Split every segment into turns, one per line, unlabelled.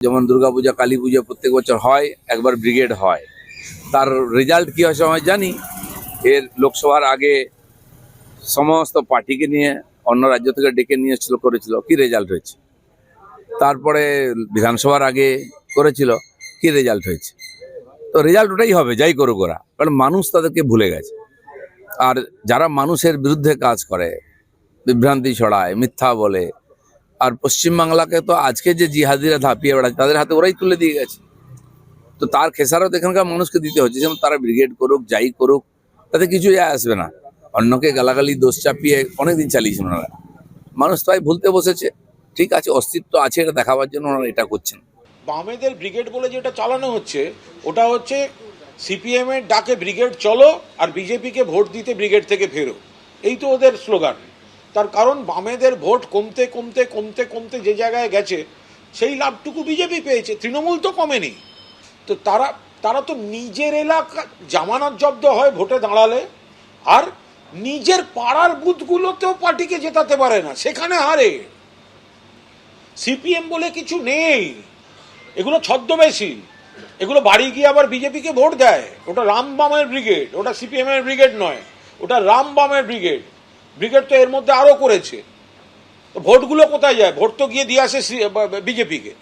যেমন দুর্গাপূজা কালী পূজা প্রত্যেক বছর হয়, একবার ব্রিগেড হয়। তার রেজাল্ট কী হয় সময় জানি। এর লোকসভার আগে সমস্ত পার্টিকে নিয়ে, অন্য রাজ্য থেকে ডেকে নিয়ে এসেছিল, করেছিল। কি রেজাল্ট হয়েছে? তারপরে বিধানসভার আগে করেছিল, কি রেজাল্ট হয়েছে? তো রেজাল্ট ওটাই হবে, যাই করুক ওরা। কারণ মানুষ তাদেরকে ভুলে গেছে। আর যারা মানুষের বিরুদ্ধে কাজ করে, বিভ্রান্তি ছড়ায়, মিথ্যা বলে আর পশ্চিমবাংলাকে তো আজকে যে জিহাদিরা ধাপিয়ে বেড়াচ্ছে, তাদের হাতে ওরাই তুলে দিয়ে গেছে। তো তার খেসারত এখানকার মানুষকে দিতে হচ্ছে, যেমন তারা ব্রিগেড করুক, যাই করুক, তাতে কিছু যায় আসবে না। অন্যকে গালাগালি, দোষ চাপিয়ে অনেকদিন চালিয়েছেন ওনারা। মানুষ তাই ভুলতে বসেছে। ঠিক আছে, অস্তিত্ব আছে এটা দেখাবার জন্য ওনারা এটা করছেন।
বামেদের ব্রিগেড বলে যেটা চালানো হচ্ছে, ওটা হচ্ছে সিপিএম এর ডাকে ব্রিগেড চলো আর বিজেপিকে ভোট দিতে ব্রিগেড থেকে ফেরো। এই তো ওদের স্লোগান। তার কারণ বামেদের ভোট কমতে কমতে কমতে কমতে যে জায়গায় গেছে, সেই লাভটুকু বিজেপি পেয়েছে। তৃণমূল তো কমেনি। তো তারা তারা তো নিজের এলাকা, জামানত জব্দ হয় ভোটে দাঁড়ালে, আর নিজের পাড়ার বুথগুলোতেও পার্টিকে জেতাতে পারে না। সেখানে হারে। সিপিএম বলে কিছু নেই। এগুলো ছদ্মবেশী। এগুলো বাড়ি গিয়ে আবার বিজেপিকে ভোট দেয়। ওটা রামবামের ব্রিগেড, ওটা সিপিএমের ব্রিগেড নয়, ওটা রামবামের ব্রিগেড। ব্রিগেড তো এর মধ্যে আরও করেছে। ভোটগুলো কোথায় যায়? ভোট তো গিয়ে দিয়ে আসে বিজেপিকে।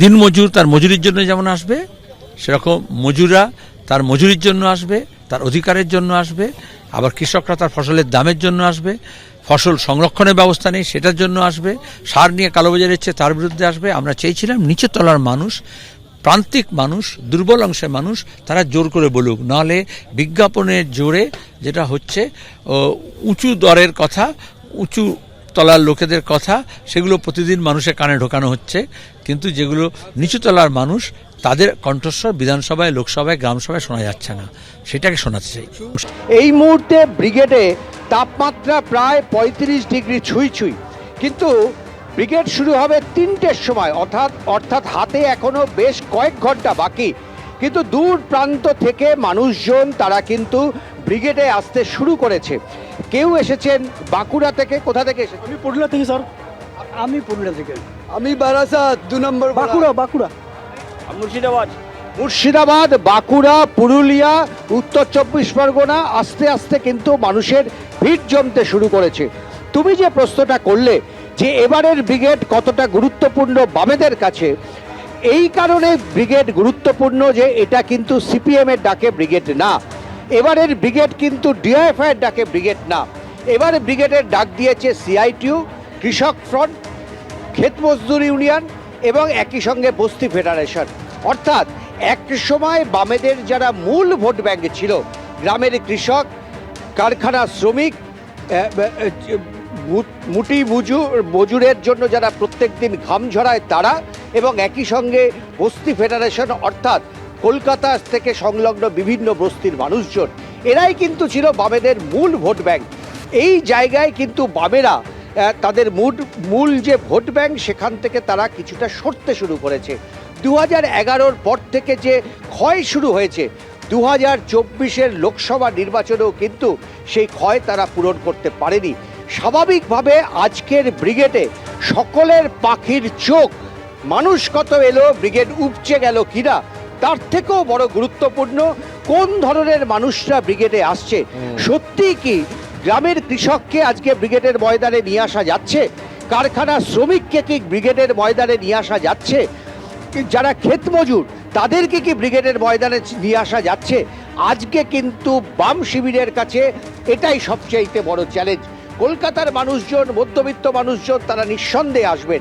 দিনমজুর তার মজুরির জন্য যেমন আসবে, সেরকম মজুররা তার মজুরির জন্য আসবে, তার অধিকারের জন্য আসবে, আবার কৃষকরা তার ফসলের দামের জন্য আসবে, ফসল সংরক্ষণের ব্যবস্থা নেই, সেটার জন্য আসবে, সার নিয়ে কালোবাজার হচ্ছে তার বিরুদ্ধে আসবে। আমরা চেয়েছিলাম নিচের তলার মানুষ প্রান্তিক মানুষ, দুর্বল অংশের মানুষ, তারা জোর করে বলুক। নাহলে বিজ্ঞাপনের জোরে যেটা হচ্ছে উঁচু দরের কথা, উঁচু তলার লোকেদের কথা, সেগুলো প্রতিদিন মানুষের কানে ঢোকানো হচ্ছে। কিন্তু যেগুলো নিচুতলার মানুষ, তাদের কণ্ঠস্বর বিধানসভায়, লোকসভায়, গ্রামসভায় শোনা যাচ্ছে না। সেটাকে শোনাতে চাই।
এই মুহূর্তে ব্রিগেডে তাপমাত্রা প্রায় পঁয়ত্রিশ ডিগ্রি ছুঁই ছুঁই। কিন্তু ব্রিগেড শুরু হবে তিনটের সময়। অর্থাৎ অর্থাৎ হাতে এখনও বেশ কয়েক ঘণ্টা বাকি। কিন্তু দূর প্রান্ত থেকে মানুষজন তারা কিন্তু ব্রিগেডে আসতে শুরু করেছে। কেউ এসেছেন বাঁকুড়া থেকে? কোথা থেকে এসেছেন?
আমি পুরুলিয়া থেকে স্যার। আমি পুরুলিয়া থেকে।
আমি বারাসাত দু নম্বর
বাঁকুড়া বাঁকুড়া। মুর্শিদাবাদ।
মুর্শিদাবাদ বাঁকুড়া পুরুলিয়া উত্তর চব্বিশ পরগনা আস্তে আস্তে কিন্তু মানুষের ভিড় জমতে শুরু করেছে। তুমি যে প্রশ্নটা করলে যে এবারের ব্রিগেড কতটা গুরুত্বপূর্ণ বামেদের কাছে, এই কারণে ব্রিগেড গুরুত্বপূর্ণ যে এটা কিন্তু সিপিএম এর ডাকে ব্রিগেড না। এবারের ব্রিগেড কিন্তু ডিআইএফআই এর ডাকে ব্রিগেড না। এবার ব্রিগেডের ডাক দিয়েছে সিআইটিউ, কৃষক ফ্রন্ট, ক্ষেত মজদুর ইউনিয়ন এবং একই সঙ্গে বস্তি ফেডারেশন। অর্থাৎ এক সময় বামেদের যারা মূল ভোট ব্যাংকে ছিল, গ্রামের কৃষক, কারখানা শ্রমিক মুটি মজুর মজুরের জন্য যারা প্রত্যেক দিন ঘাম ঝরায় তারা এবং একই সঙ্গে বস্তি ফেডারেশন অর্থাৎ কলকাতা থেকে সংলগ্ন বিভিন্ন বস্তির মানুষজন, এরাই কিন্তু ছিল বামেদের মূল ভোট ব্যাংক। এই জায়গায় কিন্তু বামেরা তাদের মূল মূল যে ভোট ব্যাংক সেখান থেকে তারা কিছুটা সরতে শুরু করেছে। দু হাজার এগারোর পর থেকে যে ক্ষয় শুরু হয়েছে দু হাজার চব্বিশের লোকসভা নির্বাচনেও কিন্তু সেই ক্ষয় তারা পূরণ করতে পারেনি। স্বাভাবিকভাবে আজকের ব্রিগেডে সকলের পাখির চোখ। মানুষ কত এলো ব্রিগেড উপচে গেল কিনা তার থেকেও বড় গুরুত্বপূর্ণ কোন ধরনের মানুষরা ব্রিগেডে আসছে। সত্যি কি গ্রামের কৃষককে আজকে ব্রিগেডের ময়দানে নিয়ে আসা যাচ্ছে? কারখানা শ্রমিককে কি ব্রিগেডের ময়দানে নিয়ে আসা যাচ্ছে? যারা ক্ষেত মজুর তাদেরকে কি ব্রিগেডের ময়দানে নিয়ে আসা যাচ্ছে? আজকে কিন্তু বাম শিবিরের কাছে এটাই সবচাইতে বড় চ্যালেঞ্জ। কলকাতার মানুষজন মধ্যবিত্ত মানুষজন তারা নিঃসন্দেহে আসবেন।